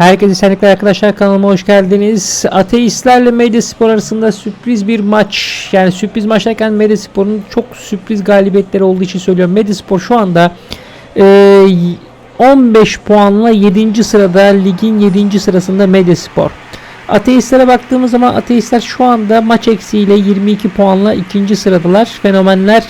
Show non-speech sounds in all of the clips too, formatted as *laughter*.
Herkese selamlar arkadaşlar kanalıma hoş geldiniz. Ateistlerle Medyaspor arasında sürpriz bir maç. Yani sürpriz maç derken Medyaspor'un çok sürpriz galibiyetleri olduğu için söylüyorum. Medyaspor şu anda e, 15 puanla 7. sırada ligin 7. sırasında Medyaspor. Ateistlere baktığımız zaman ateistler şu anda maç eksiğiyle 22 puanla 2. sıradalar. Fenomenler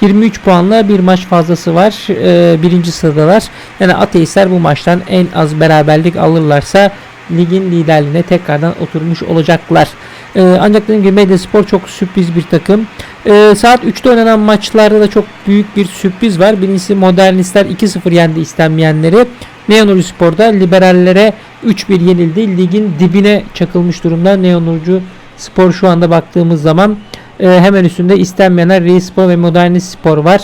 23 puanla bir maç fazlası var. Ee, birinci sıradalar. Yani ateistler bu maçtan en az beraberlik alırlarsa ligin liderliğine tekrardan oturmuş olacaklar. Ee, ancak dediğim gibi Medyaspor çok sürpriz bir takım. Ee, saat 3'te oynanan maçlarda da çok büyük bir sürpriz var. Birincisi Modernistler 2-0 yendi istenmeyenleri. Neonurcu Spor'da liberallere 3-1 yenildi. Ligin dibine çakılmış durumda Neonurcu Spor şu anda baktığımız zaman e, hemen üstünde istenmeyenler Reis Spor ve Modernist Spor var.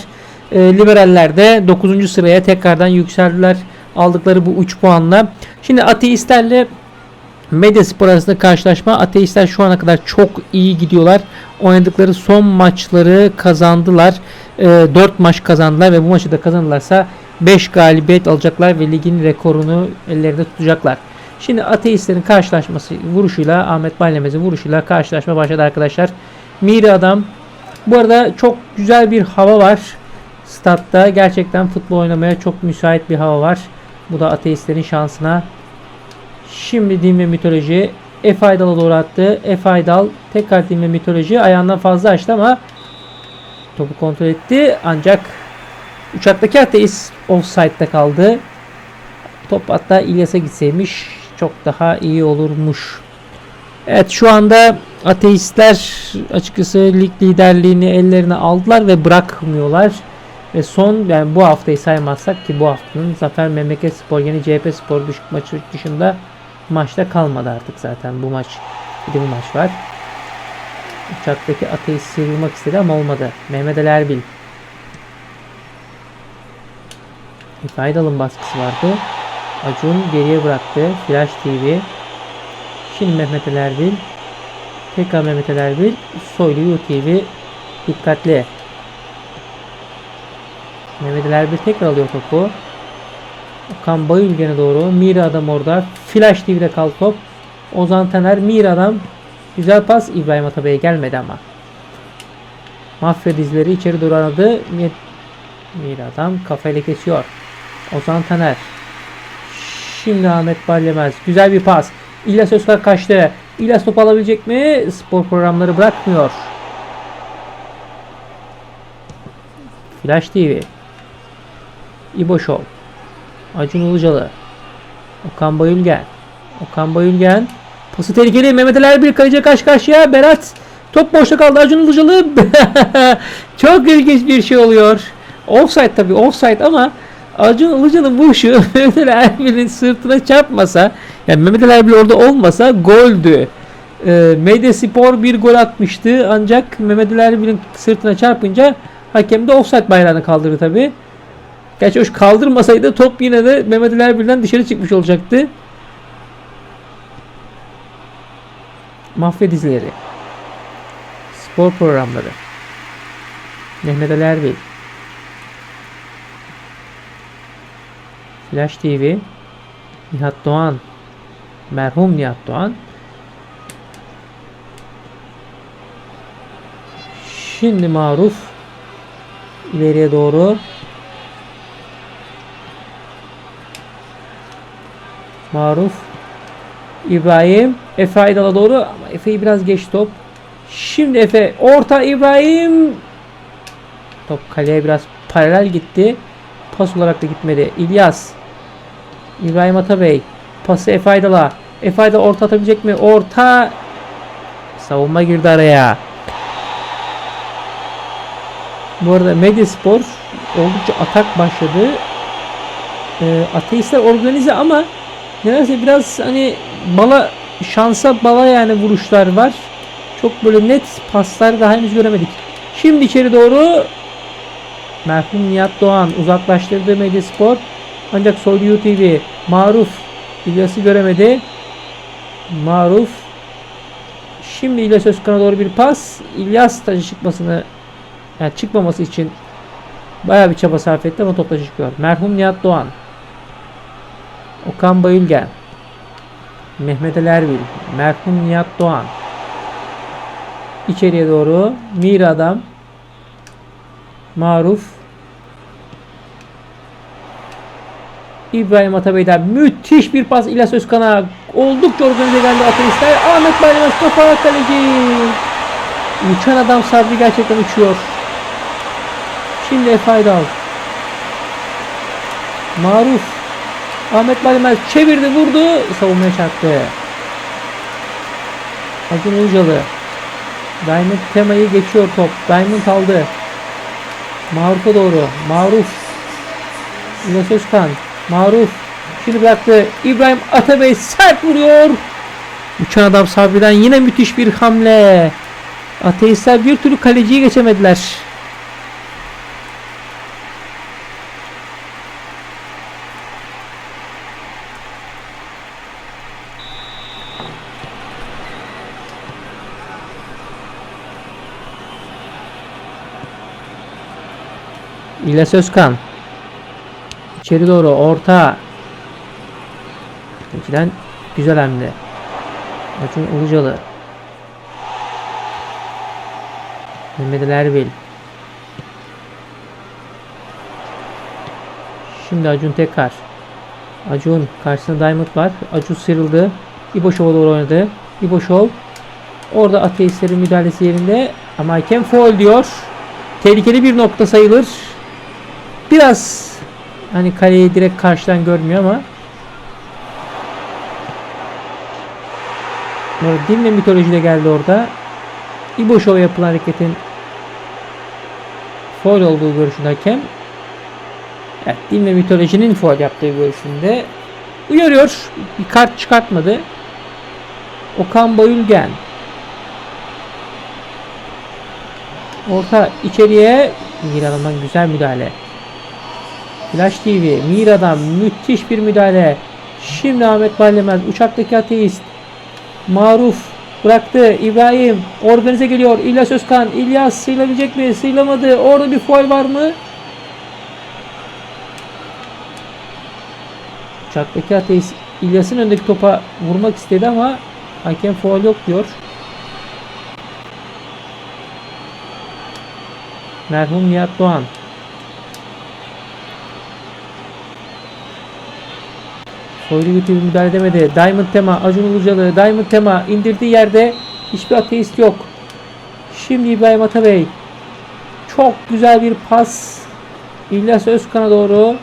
E, liberaller de 9. sıraya tekrardan yükseldiler aldıkları bu 3 puanla. Şimdi ateistlerle Medyaspor arasında karşılaşma. Ateistler şu ana kadar çok iyi gidiyorlar. Oynadıkları son maçları kazandılar. E, 4 maç kazandılar ve bu maçı da kazanırlarsa 5 galibiyet alacaklar ve ligin rekorunu ellerinde tutacaklar. Şimdi ateistlerin karşılaşması vuruşuyla Ahmet Baylemez'in vuruşuyla karşılaşma başladı arkadaşlar. Miri adam. Bu arada çok güzel bir hava var. Statta gerçekten futbol oynamaya çok müsait bir hava var. Bu da ateistlerin şansına. Şimdi din ve mitoloji F Aydal'a doğru attı. F Aydal tekrar din ve mitoloji ayağından fazla açtı ama topu kontrol etti. Ancak uçaktaki ateist offside'da kaldı. Top hatta İlyas'a gitseymiş çok daha iyi olurmuş. Evet şu anda ateistler açıkçası lig liderliğini ellerine aldılar ve bırakmıyorlar. Ve son yani bu haftayı saymazsak ki bu haftanın Zafer Memleket Spor yeni CHP Spor düşük maçı dışında maçta kalmadı artık zaten bu maç. Bir de bu maç var. Uçaktaki ateist sıyrılmak istedi ama olmadı. Mehmet Ali Erbil. Faydalın baskısı vardı. Acun geriye bıraktı. Flash TV. Şimdi Mehmet Ali Erbil. Tekrar Mehmet Ali Erbil. Soylu TV. Dikkatli. Mehmet Ali Erbil tekrar alıyor topu. Okan Bayülgen'e doğru. Mira adam orada. Flash TV'de kal top. Ozan Taner. Mira adam. Güzel pas. İbrahim Atabey'e gelmedi ama. Mafya dizleri içeri doğru aradı. Mira adam kafayla kesiyor. Ozan Taner. Şimdi Ahmet Ballemez. Güzel bir pas. İlyas Özkar kaçtı. İlyas top alabilecek mi? Spor programları bırakmıyor. Flash TV. İbo. Acun Ilıcalı. Okan Bayülgen. Okan Bayülgen. Pası tehlikeli. Mehmet Ali Erbil kaleciye karşı karşıya. Berat. Top boşta kaldı. Acun Ilıcalı. *laughs* Çok ilginç bir şey oluyor. Offside tabii. Offside ama Acun Ilıcalı'nın vuruşu *laughs* Mehmet Ali Erbil'in sırtına çarpmasa yani Mehmet Ali Erbil orada olmasa goldü. E, Medya Spor bir gol atmıştı ancak Mehmet Ali Erbil'in sırtına çarpınca hakem de offside bayrağını kaldırdı tabi. Gerçi hoş kaldırmasaydı top yine de Mehmet Ali Erbil'den dışarı çıkmış olacaktı. Mafya dizileri. Spor programları. Mehmet Ali Erbil. Flash TV. Nihat Doğan. Merhum Nihat Doğan. Şimdi Maruf ileriye doğru Maruf İbrahim Efe Aydal'a doğru ama Efe'yi biraz geç top. Şimdi Efe orta İbrahim top kaleye biraz paralel gitti. Pas olarak da gitmedi. İlyas İbrahim Atabey pası Efe Aydal'a. Orta atabilecek mi? Orta savunma girdi araya. Bu arada Medyaspor oldukça atak başladı. E, ateistler organize ama nedense biraz hani bala şansa bala yani vuruşlar var. Çok böyle net paslar daha henüz göremedik. Şimdi içeri doğru merhum Nihat Doğan uzaklaştırdı Medyaspor. Ancak Soylu TV Maruf İlyas'ı göremedi. Maruf Şimdi İlyas Özkan'a doğru bir pas. İlyas taşı çıkmasını yani çıkmaması için bayağı bir çaba sarf etti ama topla çıkıyor. Merhum Nihat Doğan. Okan Bayülgen. Mehmet Ali Erbil. Merhum Nihat Doğan. İçeriye doğru. Mir Adam. Maruf. İbrahim Atabey'den müthiş bir pas İlyas Özkan'a. Oldukça organize geldi ateistler. Ahmet Bayramaz topa kaleci. Uçan adam Sabri gerçekten uçuyor. Şimdi Efe. Maruf. Ahmet Bayramaz çevirdi vurdu. Savunmaya çarptı. Acun Ilıcalı. Diamond temayı geçiyor top. Diamond aldı. Maruf'a doğru. Maruf. İlyas Özkan. Maruf. Şimdi bıraktı. İbrahim Atabey sert vuruyor. Uçan adam Sabri'den yine müthiş bir hamle. Ateistler bir türlü kaleciyi geçemediler. İlyas Özkan. İçeri doğru orta. İkiden güzel hamle. Acun Ilıcalı. Mehmet Erbil. Şimdi Acun tekrar. Acun karşısında Diamond var. Acun sıyrıldı. İboşov'a doğru oynadı. İboşov. Orada ateistlerin müdahalesi yerinde. Ama hakem foul diyor. Tehlikeli bir nokta sayılır. Biraz hani kaleyi direkt karşıdan görmüyor ama Sonra din ve mitoloji de geldi orada. İboşov'a yapılan hareketin foul olduğu görüşünde hakem. Evet, din ve mitolojinin foul yaptığı görüşünde uyarıyor. Bir kart çıkartmadı. Okan Bayülgen. Orta içeriye Mira'dan güzel müdahale. Flash TV, Mira'dan müthiş bir müdahale. Şimdi Ahmet Ballemez, uçaktaki ateist. Maruf bıraktı. İbrahim organize geliyor. İlyas Özkan. İlyas sıyrılabilecek mi? Sıyrılamadı. Orada bir foul var mı? Uçaktaki ateist İlyas'ın öndeki topa vurmak istedi ama hakem foul yok diyor. Merhum Nihat Doğan. Bir türlü müdahale edemedi. Diamond Tema, Acun Ilıcalı, Diamond Tema indirdiği yerde hiçbir ateist yok. Şimdi İbrahim Atabey. Çok güzel bir pas. İlyas Özkan'a doğru.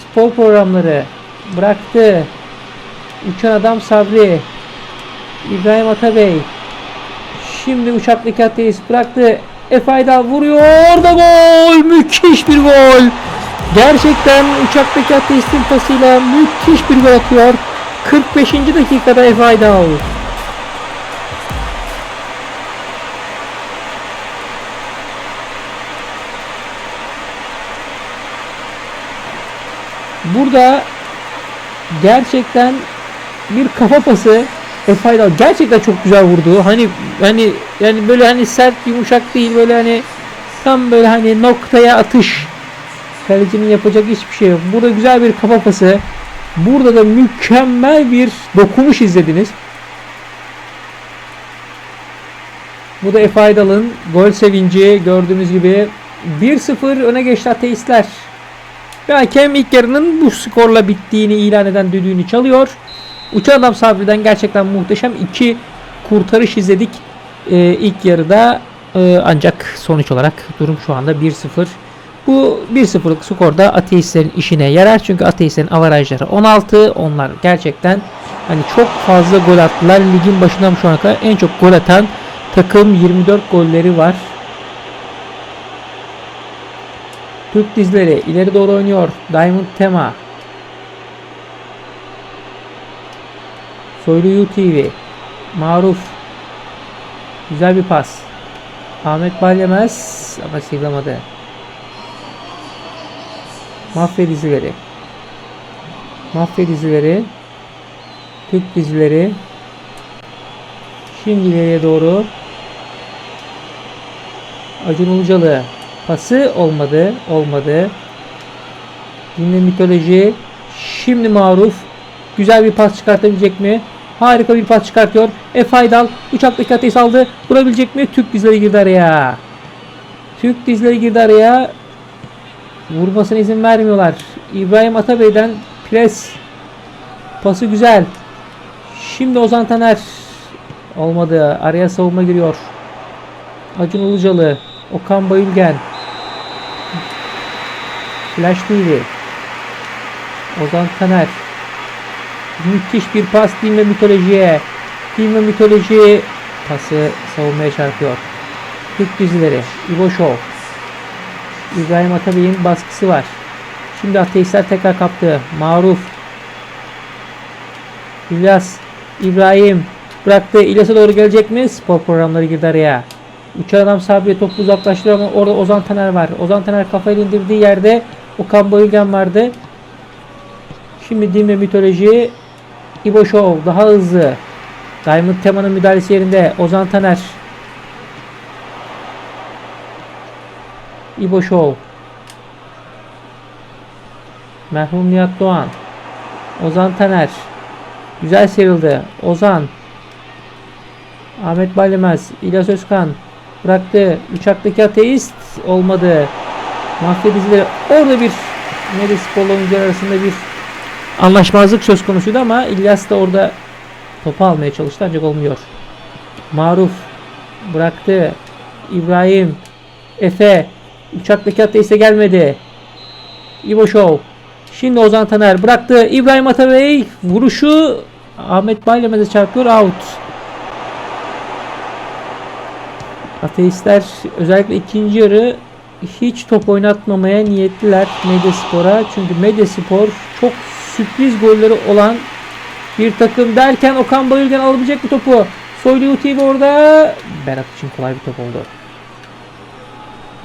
Spor programları bıraktı. Uçan adam Sabri. İbrahim Atabey. Şimdi uçaktaki ateist bıraktı. Efe Aydal vuruyor da gol. Müthiş bir gol. Gerçekten uçaktaki ateistin pasıyla müthiş bir gol atıyor. 45. dakikada Efe Aydal. Burada gerçekten bir kafa pası Efe Aydal gerçekten çok güzel vurdu. Hani hani yani böyle hani sert yumuşak değil böyle hani tam böyle hani noktaya atış Kalecinin yapacak hiçbir şey yok. Burada güzel bir kafa pası. Burada da mükemmel bir dokunuş izlediniz. Bu da Efe Aydal'ın gol sevinci gördüğünüz gibi 1-0 öne geçti ateistler. Ve hakem ilk yarının bu skorla bittiğini ilan eden düdüğünü çalıyor. Uçan adam Sabri'den gerçekten muhteşem iki kurtarış izledik ee, ilk yarıda. Ee, ancak sonuç olarak durum şu anda 1-0. Bu 1-0'lık skorda ateistlerin işine yarar. Çünkü ateistlerin avarajları 16. Onlar gerçekten hani çok fazla gol attılar. Ligin başından şu ana kadar en çok gol atan takım 24 golleri var. Türk dizleri ileri doğru oynuyor. Diamond Tema. Soylu UTV. Maruf. Güzel bir pas. Ahmet Balyemez ama sıyrılamadı. Mafya dizileri. Mafya dizileri. Türk dizileri. Şimdi ileriye doğru. Acun Ilıcalı. Pası olmadı. Olmadı. Yine mitoloji. Şimdi maruf. Güzel bir pas çıkartabilecek mi? Harika bir pas çıkartıyor. Efe Aydal uçaktaki ateş aldı. Vurabilecek mi? Türk dizleri girdi araya. Türk dizleri girdi araya. Vurmasına izin vermiyorlar. İbrahim Atabey'den pres pası güzel. Şimdi Ozan Taner olmadı. Araya savunma giriyor. Acun Ilıcalı, Okan Bayülgen, Flash TV, Ozan Taner. Müthiş bir pas Din ve Mitoloji'ye. Din ve Mitoloji pası savunmaya çarpıyor. Türk dizileri, İbo Show. İbrahim Atabey'in baskısı var. Şimdi ateistler tekrar kaptı. Maruf. İlyas. İbrahim. Bıraktı. İlyas'a doğru gelecek mi? Spor programları girdi araya. Uçan adam Sabri'ye topu uzaklaştırıyor ama orada Ozan Taner var. Ozan Taner kafayı indirdiği yerde Okan Bayülgen vardı. Şimdi din ve mitoloji İbo Show daha hızlı. Diamond Tema'nın müdahalesi yerinde. Ozan Taner. İbo Show. Nihat Doğan. Ozan Taner. Güzel sıyrıldı. Ozan. Ahmet Balimez. İlyas Özkan. Bıraktı. Uçaktaki ateist. Olmadı. Mafya dizileri. Orada bir Medya Spor'la oyuncular arasında bir anlaşmazlık söz konusuydu ama İlyas da orada topu almaya çalıştı ancak olmuyor. Maruf. Bıraktı. İbrahim. Efe. Uçaktaki ateiste gelmedi. İbo Show. Şimdi Ozan Taner bıraktı. İbrahim Atabey vuruşu Ahmet Baylemez'e çarpıyor. Out. Ateistler özellikle ikinci yarı hiç top oynatmamaya niyetliler Medyaspor'a. Çünkü Medyaspor çok sürpriz golleri olan bir takım derken Okan Bayülgen alabilecek bir topu. Soylu Utibi orada. Berat için kolay bir top oldu.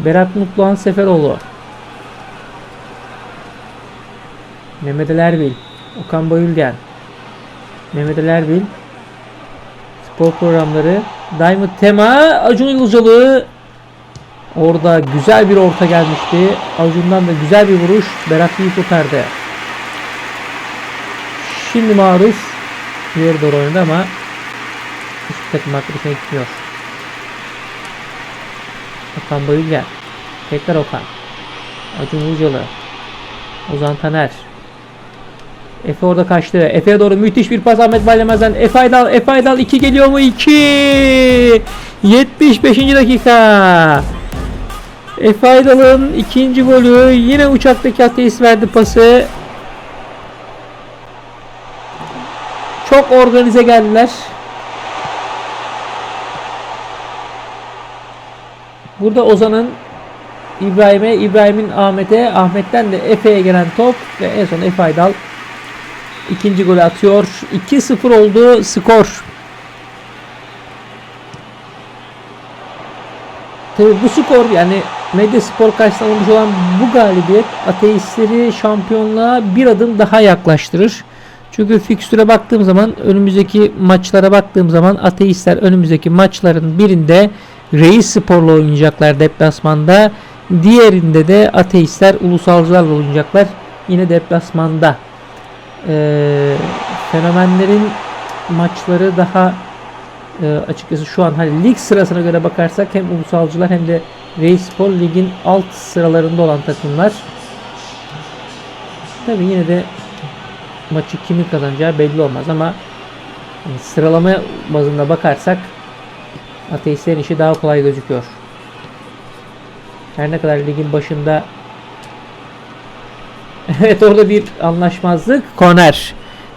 Berat Mutluhan Seferoğlu. Mehmet Ali Erbil. Okan Bayülgen. Mehmet Ali Erbil. Spor programları. Diamond Tema. Acun Ilıcalı. Orada güzel bir orta gelmişti. Acun'dan da güzel bir vuruş. Berat iyi kurtardı. Şimdi Maruf. Diğeri doğru oynadı ama hiçbir takım arkadaşına gitmiyor. Okan Bayülgen. Tekrar Okan. Acun Ilıcalı. Ozan Taner. Efe orada kaçtı. Efe'ye doğru müthiş bir pas Ahmet Baylemez'den. Efe Aydal, Efe Aydal 2 geliyor mu? 2. 75. dakika. Efe Aydal'ın ikinci golü. Yine uçaktaki ateist verdi pası. Çok organize geldiler. Burada Ozan'ın İbrahim'e, İbrahim'in Ahmet'e, Ahmet'ten de Efe'ye gelen top ve en son Efe Aydal ikinci golü atıyor. 2-0 oldu skor. Tabii bu skor yani Medya Spor karşısında alınmış olan bu galibiyet ateistleri şampiyonluğa bir adım daha yaklaştırır. Çünkü fikstüre baktığım zaman önümüzdeki maçlara baktığım zaman ateistler önümüzdeki maçların birinde Reis Spor'la oynayacaklar deplasmanda. Diğerinde de ateistler ulusalcılarla oynayacaklar. Yine deplasmanda. Ee, fenomenlerin maçları daha e, açıkçası şu an hani lig sırasına göre bakarsak hem ulusalcılar hem de Reis Spor ligin alt sıralarında olan takımlar. Tabi yine de maçı kimin kazanacağı belli olmaz ama yani sıralama bazında bakarsak ateistlerin işi daha kolay gözüküyor. Her ne kadar ligin başında *laughs* Evet orada bir anlaşmazlık. Korner.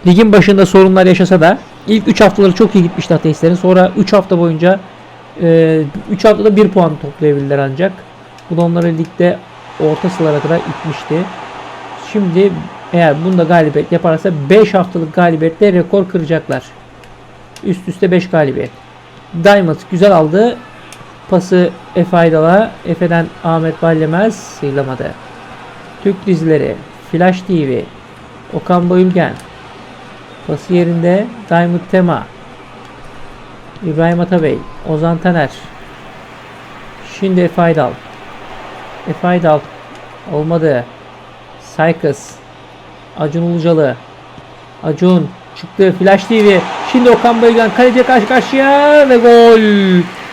Ligin başında sorunlar yaşasa da ilk 3 haftaları çok iyi gitmişti ateistlerin. Sonra 3 hafta boyunca 3 haftada 1 puan toplayabildiler ancak. Bu da onları ligde orta sıralara kadar itmişti. Şimdi eğer bunda galibiyet yaparsa 5 haftalık galibiyette rekor kıracaklar. Üst üste 5 galibiyet. Diamond güzel aldı. Pası Efe Aydal'a. Efe'den Ahmet Ballemez sıyrılamadı. Türk dizileri. Flash TV. Okan Bayülgen. Pası yerinde. Diamond Tema. İbrahim Atabey. Ozan Taner. Şimdi Efe Aydal. Efe Aydal. Olmadı. Saykız. Acun Ulucalı. Acun çıktı. Flash TV. Şimdi Okan Bayülgen kaleciye karşı karşıya ve gol.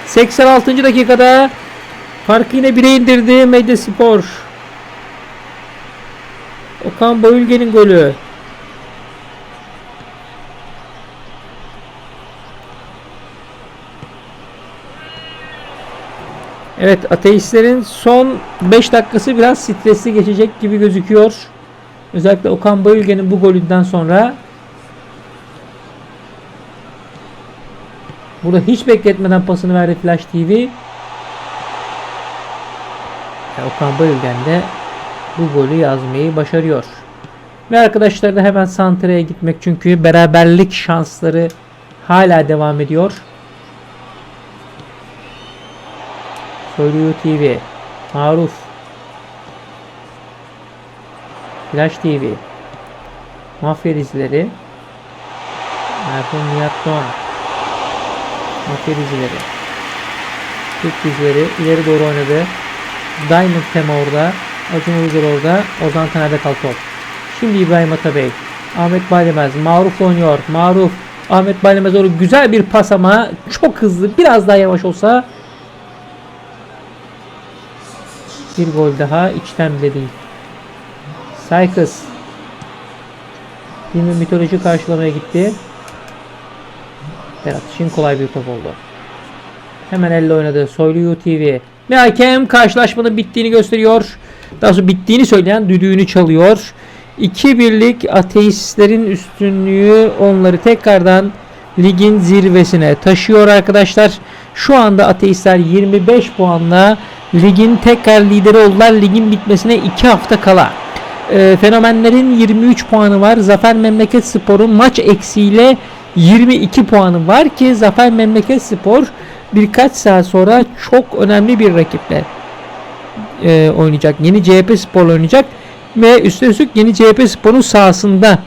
86. dakikada farkı yine 1'e indirdi Medyaspor. Okan Bayülgen'in golü. Evet ateistlerin son 5 dakikası biraz stresli geçecek gibi gözüküyor. Özellikle Okan Bayülgen'in bu golünden sonra Burada hiç bekletmeden pasını verdi Flash TV. Ve Okan Bayülgen de bu golü yazmayı başarıyor. Ve arkadaşlar da hemen Santra'ya gitmek çünkü beraberlik şansları hala devam ediyor. Soyluyu TV Maruf Flash TV Mafya dizileri Merhum Nihat Doğan Mafya dizileri Türk dizileri ileri doğru oynadı. Diamond tema orada. Acun Ilıcalı orada. Ozan Taner'de kal top Şimdi İbrahim Atabey. Ahmet Balemez Maruf oynuyor. Maruf Ahmet Balemez doğru güzel bir pas ama çok hızlı biraz daha yavaş olsa bir gol daha içten bile değil. Saykız. Yine mitoloji karşılamaya gitti. Berat için kolay bir top oldu. Hemen elle oynadı. Soylu UTV. Ve hakem karşılaşmanın bittiğini gösteriyor. Daha sonra bittiğini söyleyen düdüğünü çalıyor. 2 birlik ateistlerin üstünlüğü onları tekrardan ligin zirvesine taşıyor arkadaşlar. Şu anda ateistler 25 puanla ligin tekrar lideri oldular. Ligin bitmesine 2 hafta kala. E, fenomenlerin 23 puanı var. Zafer Memleket Spor'un maç eksiğiyle 22 puanı var ki Zafer Memleket Spor birkaç saat sonra çok önemli bir rakiple e, oynayacak. Yeni CHP Spor oynayacak ve üstüne üstlük yeni CHP Spor'un sahasında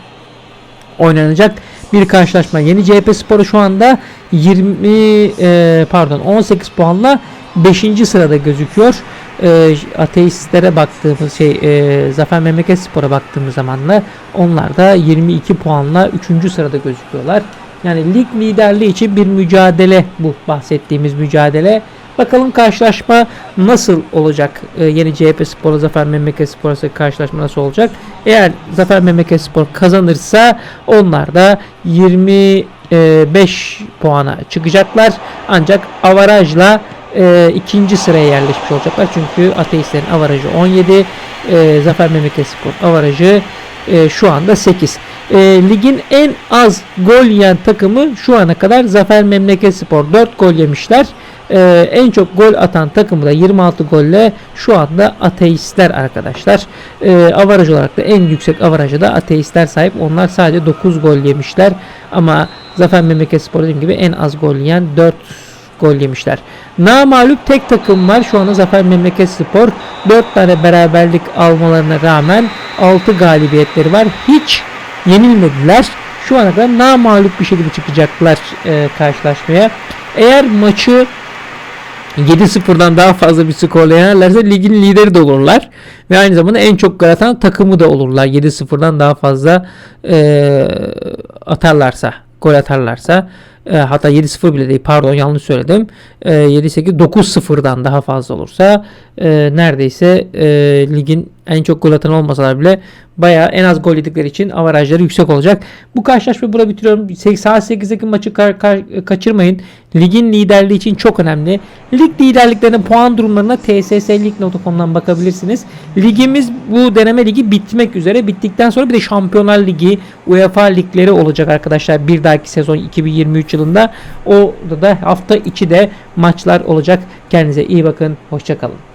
oynanacak bir karşılaşma. Yeni CHP Spor'u şu anda 20 e, pardon 18 puanla 5. sırada gözüküyor. E, ateistlere baktığımız şey e, Zafer Memleket Spor'a baktığımız zaman da onlar da 22 puanla 3. sırada gözüküyorlar. Yani lig liderliği için bir mücadele bu bahsettiğimiz mücadele. Bakalım karşılaşma nasıl olacak? Ee, yeni CHP Spor'la Zafer Memleket Spor arasındaki karşılaşma nasıl olacak? Eğer Zafer Memleket Spor kazanırsa onlar da 25 puana çıkacaklar. Ancak avarajla e, ikinci sıraya yerleşmiş olacaklar. Çünkü ateistlerin avarajı 17, e, Zafer Memleket Spor avarajı e, şu anda 8. E, ligin en az gol yiyen takımı şu ana kadar Zafer Memleket Spor 4 gol yemişler. E, en çok gol atan takımı da 26 golle şu anda ateistler arkadaşlar. E, avaraj olarak da en yüksek avarajı da ateistler sahip. Onlar sadece 9 gol yemişler. Ama Zafer Memleket Spor dediğim gibi en az gol yiyen 4 gol yemişler. Namalup tek takım var. Şu anda Zafer Memleket Spor 4 tane beraberlik almalarına rağmen 6 galibiyetleri var. Hiç yenilmediler. Şu ana kadar namalup bir şekilde çıkacaklar e, karşılaşmaya. Eğer maçı 7-0'dan daha fazla bir skorla yenerlerse ligin lideri de olurlar. Ve aynı zamanda en çok gol atan takımı da olurlar. 7-0'dan daha fazla e, atarlarsa, gol atarlarsa. E, hatta 7-0 bile değil pardon yanlış söyledim. E, 7-8 9-0'dan daha fazla olursa e, neredeyse e, ligin en çok gol atan olmasalar bile bayağı en az gol yedikleri için avarajları yüksek olacak. Bu karşılaşmayı burada bitiriyorum. Saat 8'deki maçı ka- ka- kaçırmayın. Ligin liderliği için çok önemli. Lig liderliklerinin puan durumlarına tsslig.com'dan bakabilirsiniz. Ligimiz bu deneme ligi bitmek üzere. Bittikten sonra bir de Şampiyonlar Ligi, UEFA ligleri olacak arkadaşlar. Bir dahaki sezon 2023 yılında. Orada da hafta içi de maçlar olacak. Kendinize iyi bakın. Hoşçakalın.